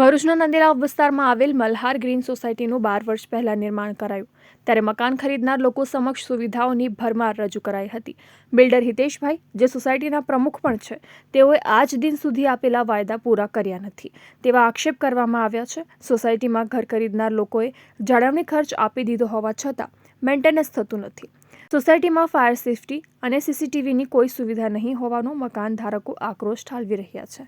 ભરૂચના નંદેલા વિસ્તારમાં આવેલ મલ્હાર ગ્રીન સોસાયટીનું બાર વર્ષ પહેલા નિર્માણ કરાયું. ત્યારે મકાન ખરીદનાર લોકો સમક્ષ સુવિધાઓની ભરમાર રજૂ કરાઈ હતી. બિલ્ડર હિતેશભાઈ, જે સોસાયટીના પ્રમુખ પણ છે, તેઓએ આજ દિન સુધી આપેલા વાયદા પૂરા કર્યા નથી. તેવા આક્ષેપ કરવામાં આવ્યા છે. સોસાયટીમાં ઘર ખરીદનાર લોકોએ જાળવણી ખર્ચ આપી દીધો હોવા છતાં મેન્ટેનન્સ થતું નથી. સોસાયટીમાં ફાયર સેફટી અને સીસીટીવીની કોઈ સુવિધા નહીં હોવાનો મકાન ધારકો આક્રોશ ઠાલવી રહ્યા છે.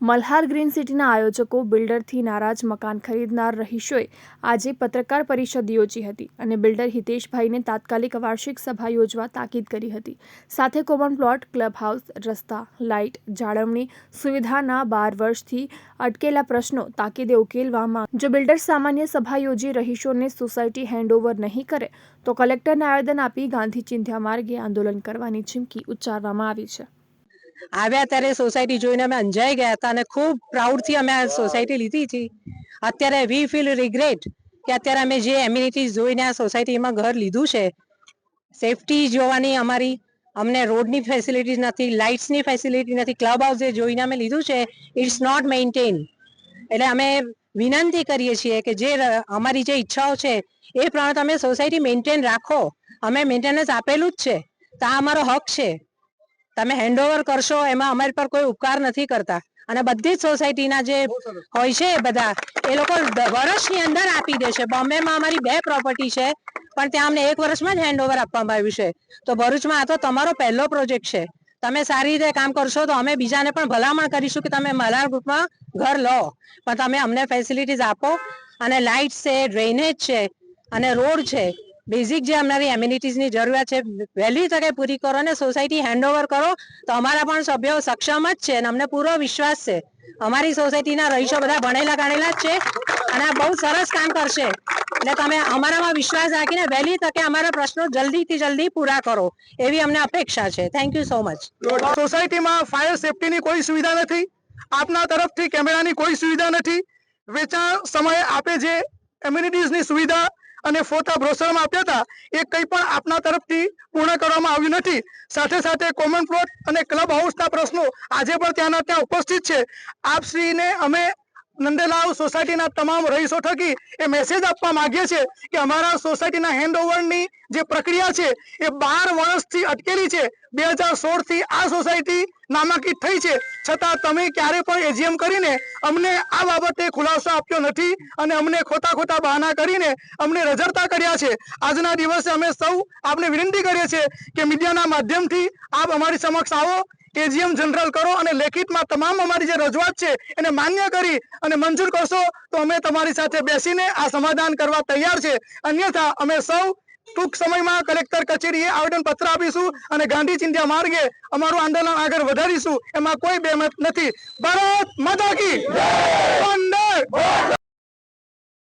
મલ્હાર ગ્રીન સિટીના આયોજકો, બિલ્ડરથી નારાજ મકાન ખરીદનાર રહીશોએ આજે પત્રકાર પરિષદ યોજી હતી અને બિલ્ડર હિતેશભાઈને તાત્કાલિક વાર્ષિક સભા યોજવા તાકીદ કરી હતી. સાથે કોમન પ્લોટ ક્લબ હાઉસ રસ્તા લાઇટ જાળવણી સુવિધાના બાર વર્ષથી અટકેલા પ્રશ્નો તાકીદે ઉકેલવામાં જો બિલ્ડર સામાન્ય સભા યોજી રહીશોને સોસાયટી હેન્ડઓવર નહીં કરે, તો કલેક્ટરને આવેદન આપી ગાંધી ચિંધ્યા માર્ગે આંદોલન કરવાની ચીમકી ઉચ્ચારવામાં આવી છે. આવ્યા ત્યારે સોસાયટી જોઈને અમે અંજાઈ ગયા હતા અને ખૂબ પ્રાઉડથી અમે આ સોસાયટી લીધી હતી. અત્યારે વી ફીલ રિગ્રેટ કે અત્યારે અમે જે એમ્યુનિટીઝ જોઈને આ સોસાયટીમાં ઘર લીધું છે સેફટી જોવાની અમારી અમને રોડની ફેસિલિટીઝ નથી લાઇટ્સની ફેસિલિટી નથી ક્લબ હાઉસ જે જોઈને અમે લીધું છે ઇટ્સ નોટ મેન્ટેન એટલે અમે વિનંતી કરીએ છીએ કે જે અમારી જે ઈચ્છાઓ છે એ પ્રમાણે તમે સોસાયટી મેન્ટેન રાખો. અમે મેન્ટેનન્સ આપેલું જ છે. તો આ અમારો હક છે. તમે હેન્ડઓવર કરશો એમાં અમારી પર કોઈ ઉપકાર નથી કરતા. અને બધી જ સોસાયટીના જે હોય છે બધા એ લોકો વર્ષની અંદર આપી દે છે. બોમ્બેમાં અમારી બે પ્રોપર્ટી છે પણ ત્યાં અમને એક વર્ષમાં જ હેન્ડઓવર આપવામાં આવ્યું છે. તો ભરૂચમાં આ તો તમારો પહેલો પ્રોજેક્ટ છે. તમે સારી રીતે કામ કરશો તો અમે બીજાને પણ ભલામણ કરીશું કે તમે મલાર ગ્રુપમાં ઘર લો. પણ તમે અમને ફેસિલિટીઝ આપો. અને લાઇટ છે ડ્રેનેજ છે અને રોડ છે. બેઝિક જે અમારી એમ્યુનિટીઝની જરૂરિયાત છે, વહેલી તકે પૂરી કરો અને સોસાયટી હેન્ડઓવર કરો, તો અમારા પણ સભ્યો સક્ષમ જ છે અને અમને પૂરો વિશ્વાસ છે. અમારી સોસાયટીના રહીશો બધા ભણેલા ગણેલા જ છે અને આ બહુ સરસ કામ કરશે. એટલે તમે અમારામાં વિશ્વાસ રાખીને વહેલી તકે અમારા પ્રશ્નો જલ્દીથી જલ્દી પૂરા કરો, એવી અમને અપેક્ષા છે. થેન્ક યુ સો મચ સોસાયટીમાં ફાયર સેફટીની કોઈ સુવિધા નથી, આપના તરફથી કેમેરાની કોઈ સુવિધા નથી, વેચાણ સમયે આપે જે એમ્યુનિટીઝની સુવિધા અને ફોટા બ્રોશરમાં આપ્યા હતા, એ કંઈ પણ આપના તરફથી પૂર્ણ કરવામાં આવ્યું નથી. સાથે સાથે કોમન પ્લોટ અને ક્લબ હાઉસના પ્રશ્નો આજે પણ ત્યાંના ત્યાં ઉપસ્થિત છે. આપશ્રીને અમે નંદેલાવ સોસાયટીના તમામ રહીશો થકી એ મેસેજ આપવા માંગીએ છીએ કે અમારા સોસાયટીના હેન્ડઓવરની જે પ્રક્રિયા છે, એ બાર વર્ષથી અટકેલી છે. બે હજાર સોળથી આ સોસાયટી નામાંકિત થઈ છે. છતાં તમે ક્યારે પણ એજીએમ કરીને અમને આ બાબતે ખુલાસો આપ્યો નથી અને અમને ખોટા ખોટા બહાના કરીને અમને રજડતા કર્યા છે. આજના દિવસે અમે સૌ આપને વિનંતી કરીએ છીએ કે મીડિયાના માધ્યમથી આપ અમારી સમક્ષ આવો એજીએમ જનરલ કરો અને લેખિતમાં તમામ અમારી જે રજૂઆત છે એને માન્ય કરી અને મંજૂર કરશો તો અમે તમારી સાથે બેસીને આ સમાધાન કરવા તૈયાર છે. અન્યથા અમે સૌ ટૂંક સમયમાં કલેક્ટર કચેરીએ આવેદન પત્ર આપીશું અને ગાંધી ચિંધ્યા માર્ગે અમારું આંદોલન આગળ વધારીશું. એમાં કોઈ બેમત નથી. ભારત માતા કી